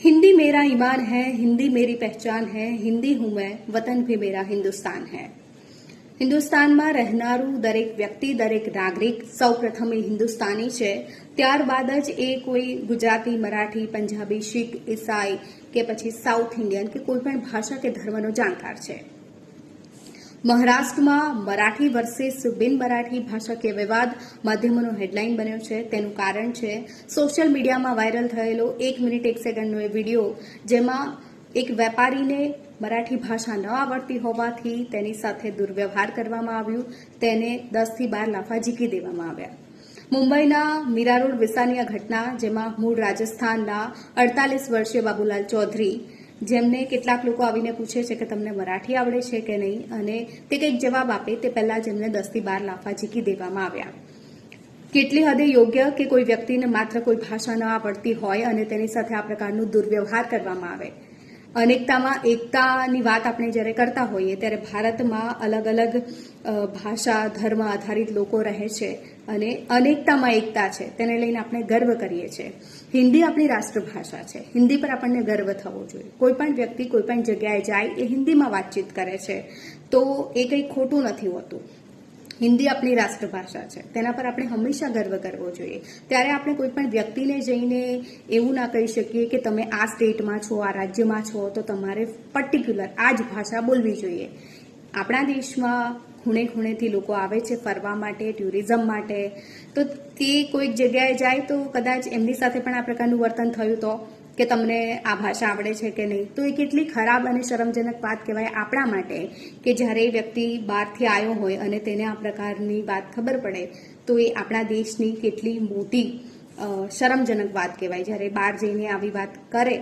हिंदी मेरा ईमान है हिंदी मेरी पहचान है हिंदी हूं मैं वतन भी मेरा हिंदुस्तान है હિન્દુસ્તાનમાં રહેનારું દરેક વ્યક્તિ દરેક નાગરિક સૌ પ્રથમ એ હિન્દુસ્તાની છે ત્યારબાદ જ એ કોઈ ગુજરાતી મરાઠી પંજાબી શીખ ઈસાઈ કે પછી સાઉથ ઇન્ડિયન કે કોઈ પણ ભાષા કે ધર્મનો જાણકાર છે મહારાષ્ટ્રમાં મરાઠી વર્સેસ બિન મરાઠી ભાષાકીય વિવાદ માધ્યમોનો હેડલાઇન બન્યો છે. તેનું કારણ છે સોશિયલ મીડિયામાં વાયરલ થયેલો એક મિનિટ, એક સેકન્ડનો એ વીડિયો જેમાં એક વેપારીને મરાઠી ભાષા ન આવડતી હોવાથી તેની સાથે દુર્વ્યવહાર કરવામાં આવ્યું. તેને દસથી બાર લાફા ઝીકી દેવામાં આવ્યા. મુંબઈના મીરા રોડ વિસ્તારની આ ઘટના, જેમાં મૂળ રાજસ્થાનના અડતાલીસ વર્ષીય બાબુલાલ ચૌધરી જેમને કેટલાક લોકો આવીને પૂછે છે કે તમને મરાઠી આવડે છે કે નહીં, અને તે કંઈક જવાબ આપે તે પહેલાં જેમને દસથી બાર લાફા ઝીકી દેવામાં આવ્યા. કેટલી હદે યોગ્ય કે કોઈ વ્યક્તિને માત્ર કોઈ ભાષા ન આવડતી હોય અને તેની સાથે આ પ્રકારનું દુર્વ્યવહાર કરવામાં આવે. અનેકતામાં એકતાની વાત આપણે જ્યારે કરતા હોઈએ ત્યારે ભારતમાં અલગ અલગ ભાષા, ધર્મ આધારિત લોકો રહે છે અને અનેકતામાં એકતા છે. તેને લઈને આપણે ગર્વ કરીએ છીએ હિન્દી આપણી રાષ્ટ્રભાષા છે. હિન્દી પર આપણને ગર્વ થવો જોઈએ. કોઈ પણ વ્યક્તિ કોઈ પણ જગ્યાએ જાય એ હિન્દીમાં વાતચીત કરે છે. તો એ કંઈ ખોટું નથી હોતું. હિન્દી આપણી રાષ્ટ્રભાષા છે. તેના પર આપણે હંમેશા ગર્વ કરવો જોઈએ. ત્યારે આપણે કોઈ પણ વ્યક્તિને જઈને એવું ના કહી શકીએ કે તમે આ સ્ટેટમાં છો, આ રાજ્યમાં છો, તો તમારે પર્ટિક્યુલર આ જ ભાષા બોલવી જોઈએ. આપણા દેશમાં ખૂણે ખૂણેથી લોકો આવે છે ફરવા માટે, ટુરિઝમ માટે. તો તે કોઈક જગ્યાએ જાય તો કદાચ એમની સાથે પણ આ પ્રકારનું વર્તન થયું તો કે તમને આ ભાષા આવડે છે કે નહીં? તો એ કેટલી ખરાબ અને શરમજનક વાત કહેવાય આપણા માટે કે જ્યારે એ વ્યક્તિ બહારથી આવ્યો હોય અને તેને આ પ્રકારની વાત ખબર પડે, તો એ આપણા દેશની કેટલી મોટી શરમજનક વાત કહેવાય. જ્યારે બહાર જઈને આવી વાત કરે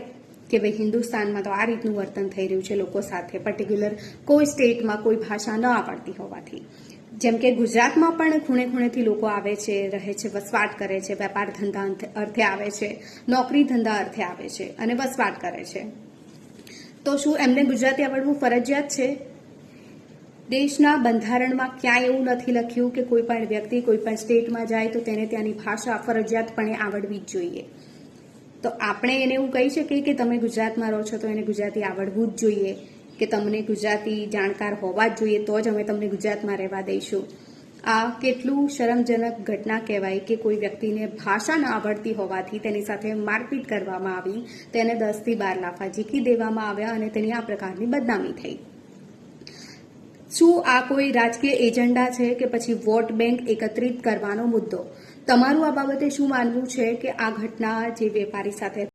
કે ભાઈ હિન્દુસ્તાનમાં તો આ રીતનું વર્તન થઈ રહ્યું છે લોકો સાથે પર્ટિક્યુલર કોઈ સ્ટેટમાં કોઈ ભાષા ન આવડતી હોવાથી. જેમ કે ગુજરાતમાં પણ ખૂણે ખૂણેથી લોકો આવે છે, રહે છે, વસવાટ કરે છે, વેપાર ધંધા અર્થે આવે છે, નોકરી ધંધા અર્થે આવે છે અને વસવાટ કરે છે. તો શું એમને ગુજરાતી આવડવું ફરજિયાત છે? દેશના બંધારણમાં ક્યાંય એવું નથી લખ્યું કે કોઈ પણ વ્યક્તિ કોઈ પણ સ્ટેટમાં જાય તો તેને ત્યાંની ભાષા ફરજિયાતપણે આવડવી જ જોઈએ. તો આપણે એને એવું કહી શકીએ કે તમે ગુજરાતમાં રહો છો તો એને ગુજરાતી આવડવું જ જોઈએ. કે તમને ગુજરાતી જાણકાર હોવા જ જોઈએ તો જ અમે તમને ગુજરાતમાં રહેવા દઈશું. આ કેટલું શરમજનક ઘટના કહેવાય કે કોઈ વ્યક્તિને ભાષા ન આવડતી હોવાથી તેની સાથે મારપીટ કરવામાં આવી, તેને દસથી બાર લાફા ઝીકી દેવામાં આવ્યા અને તેની આ પ્રકારની બદનામી થઈ. શું આ કોઈ રાજકીય એજન્ડા છે કે પછી વોટ બેંક એકત્રિત કરવાનો મુદ્દો? તમારું આ બાબતે શું માનવું છે કે આ ઘટના જે વેપારી સાથે